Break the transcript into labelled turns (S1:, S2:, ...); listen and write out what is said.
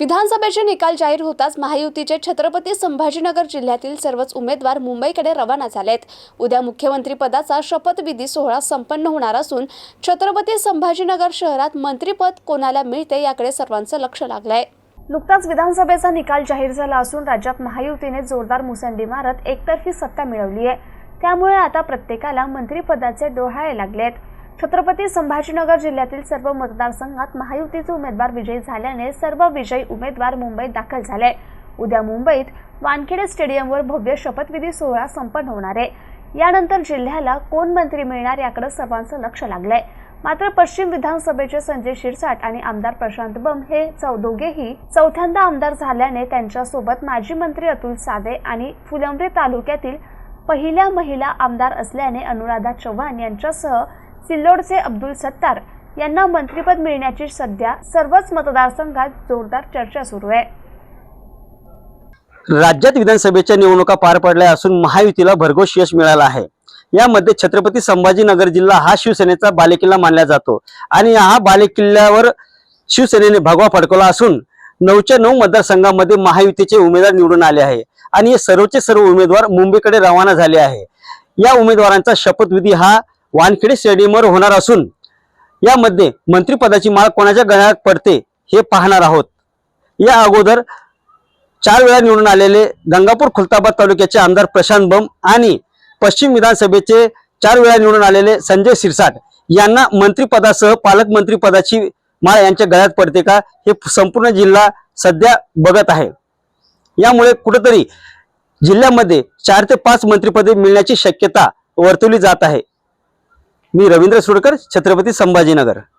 S1: विधानसभेचे निकाल जाहीर होताच महायुतीचे छत्रपती संभाजीनगर जिल्ह्यातील सर्वच उमेदवार मुंबईकडे रवाना झालेत. उद्या मुख्यमंत्रीपदाचा शपथविधी सोहळा संपन्न होणार असून छत्रपती संभाजीनगर शहरात मंत्रीपद कोणाला मिळते याकडे सर्वांचं लक्ष लागलंय. नुकताच विधानसभेचा निकाल जाहीर झाला असून राज्यात महायुतीने जोरदार मुसंडी मारत एकतर्फी सत्ता मिळवली आहे त्यामुळे आता प्रत्येकाला मंत्रिपदाचे डोहाळे लागलेत. छत्रपती संभाजीनगर जिल्ह्यातील सर्व मतदारसंघात महायुतीचे उमेदवार विजयी झाल्याने सर्व विजयी उमेदवार मुंबईत दाखल झाले. उद्या मुंबईत वानखेडे स्टेडियमवर भव्य शपथविधी सोहळा संपन्न होणार आहे. यानंतर जिल्ह्याला कोण मंत्री मिळणार याकडे सर्वांचं लक्ष लागलंय. मात्र पश्चिम विधानसभेचे संजय शिरसाट आणि आमदार प्रशांत बम हे चौ दोघेही चौथ्यांदा आमदार झाल्याने त्यांच्यासोबत माजी मंत्री अतुल सावे आणि फुलंब्री तालुक्यातील पहिल्या महिला आमदार असल्याने अनुराधा चव्हाण यांच्यासह सिल्लोडचे अब्दुल सत्तार यांना मंत्रिपद मिळण्याची सध्या सर्वच मतदारसंघात जोरदार चर्चा सुरू आहे.
S2: राज्यात विधानसभेच्या निवडणुका पार पडल्या असून महायुतीला भरघोस यश मिळालं आहे. यामध्ये छत्रपती संभाजीनगर जिल्हा हा शिवसेनेचा बालेकिल्ला मानला जातो आणि हा बालेकिल्ल्यावर शिवसेनेने भगवा फडकवला असून नऊच्या नऊ मतदारसंघामध्ये महायुतीचे उमेदवार निवडून आले आहे आणि हे सर्वचे सर्व उमेदवार मुंबईकडे रवाना झाले आहे. या उमेदवारांचा शपथविधी हा वानखेडे स्टेडियमवर होणार असून यामध्ये मंत्रिपदाची माळ कोणाच्या गळ्यात पडते हे पाहणार आहोत. या अगोदर चार वेळा निवडून आलेले गंगापूर खुलताबाद तालुक्याचे आमदार प्रशांत बम आणि पश्चिम विधानसभेचे चार वेळा निवडून आलेले संजय सिरसाट यांना मंत्रिपदासह पालकमंत्रीपदाची माळ यांच्या गळ्यात पडते का हे संपूर्ण जिल्हा सध्या बघत आहे. यामुळे कुठेतरी जिल्ह्यामध्ये चार ते पाच मंत्रिपदे मिळण्याची शक्यता वर्तवली जात आहे. मी रवींद्र सुडकर छत्रपती संभाजीनगर.